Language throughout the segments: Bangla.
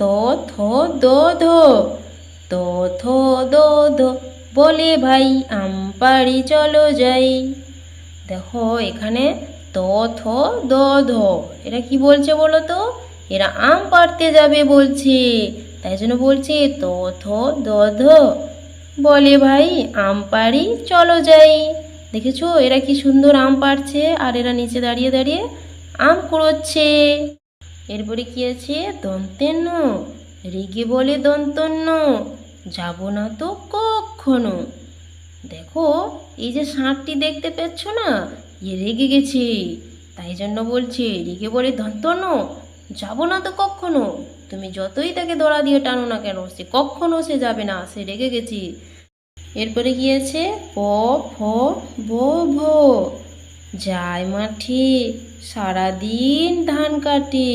ত থ দ ধো, ত থ দ ধো, বলে ভাই, আম পাড়ি চলো যাই। দেখো, এখানে ত থ দ ধো এরা কি বলছে বলো তো? এরা আম পাড়তে যাবে বলছে, তাই জন্য বলছে ত থ দ ধো, বলে ভাই, আম পাড়ি চলো যাই। দেখেছ, এরা কি সুন্দর আম পাড়ছে, আর এরা নিচে দাঁড়িয়ে দাঁড়িয়ে আম কুড়োচ্ছে। এরপরে কি আছে? দন্তেন্ন। রেগে বলে দন্তন্য যাব না তো কখনো। দেখো, এই যে ষাঁড়টি দেখতে পাচ্ছ না? এ রেগে গেছে। তাই জন্য বলছে, রেগে বলে দন্তন্য যাব না তো কখনো। তুমি যতই তাকে দড়া দিয়ে টানো না কেন, সে কখনো সে যাবে না, সে রেগে গেছে। এরপরে কি আছে? প, ফ, ব, ভ। যায় মাঠে। সারাদিন ধান কাটে।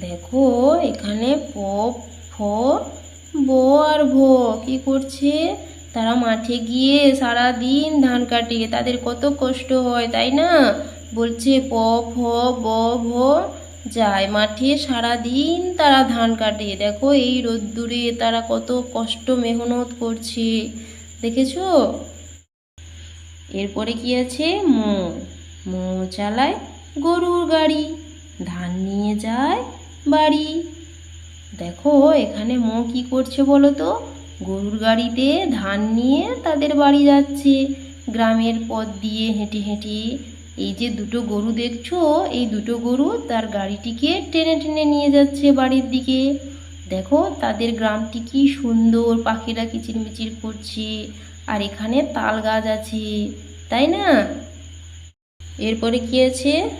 দেখো, এখানে প ফ, ব আর ভ, কি করছে? তারা মাঠে গিয়ে সারা দিন ধান কাটে। তাদের কত কষ্ট হয়, তাই না? বলছে, প, ফ, ব, ভ, যায়। মাঠে সারা দিন তারা ধান কাটে। দেখো, এই রোদ্দুরে তারা কত কষ্ট, মেহনত করছে। দেখেছ? এরপরে কি আছে? মো। মো চালায় গরুর গাড়ি। ধান নিয়ে যায় বাড়ি। দেখো, এখানে মো কি করছে বলো তো? গরুর গাড়িতে ধান নিয়ে তাদের বাড়ি যাচ্ছে। গ্রামের পথ দিয়ে হেঁটে হেঁটে। এই যে দুটো গরু দেখছ, এই দুটো গরু তার গাড়িটিকে টেনে টেনে নিয়ে যাচ্ছে বাড়ির দিকে। দেখো, তাদের গ্রামটি কি সুন্দর, পাখিরা কিচিরমিচির করছে। আর এখানে তাল গাছ আছে, তাই না? এরপরে কি আছে?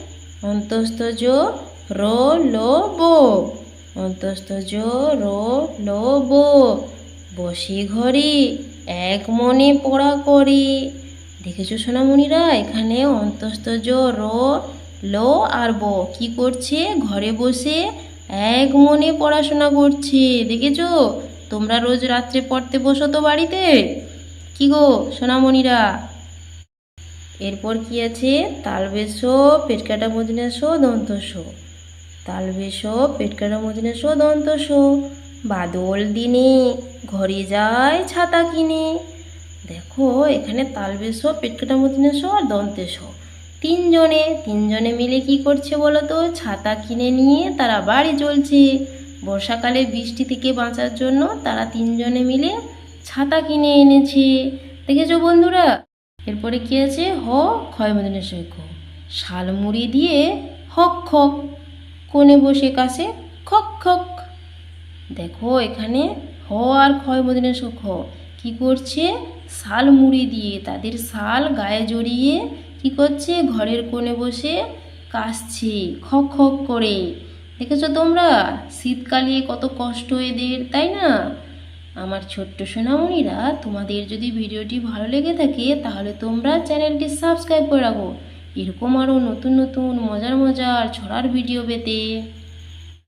অন্তস্থ জো র লো বো। অন্তস্থ জো র লো বো। বসে ঘরে এক মনে পড়া করে। দেখেছ সোনামণিরা, এখানে অন্তস্থ জো র লো আর ব। কি করছে? ঘরে বসে এক মনে পড়াশোনা করছে। দেখেছ? তোমরা রোজ রাত্রে পড়তে বসো তো বাড়িতে। কি গো সোনামণিরা? এরপর কি আছে? তালবেশো পেট কাটা মদিনেশো দন্তসো তালবেশো পেট কাটা মদিনেশো দন্তসো বাদল দিনে, ঘরে যায় ছাতা কিনে। দেখো, এখানে তালবেশো পেট কাটা মদিনেশো আর দন্তেশো তিনজনে তিনজনে মিলে কি করছে বলো তো ছাতা কিনে নিয়ে তারা বাড়ি চলছে। বর্ষাকালে বৃষ্টি থেকে বাঁচার জন্য তারা তিনজনে মিলে ছাতা কিনে এনেছে। দেখেছ বন্ধুরা? এরপরে কি আছে? হ ক্ষয় মদিনের সৈক্য শালমুড়ি দিয়ে হক খক কোণে বসে কাছে খক খক। দেখো, এখানে হ আর ক্ষয় মদিনের সখ কি করছে? শাল মুড়ি দিয়ে, তাদের শাল গায়ে জড়িয়ে কি করছে? ঘরের কোণে বসে কাশছে খক খক করে। দেখেছ তোমরা? শীতকালে কত কষ্ট এদের, তাই না? আমার ছোট্ট সোনামণিরা, তোমাদের যদি ভিডিওটি ভালো লেগে থাকে, তাহলে তোমরা চ্যানেলটি সাবস্ক্রাইব করে রাখো। এরকম আরও নতুন নতুন মজার মজার ছড়ার ভিডিও পেতে।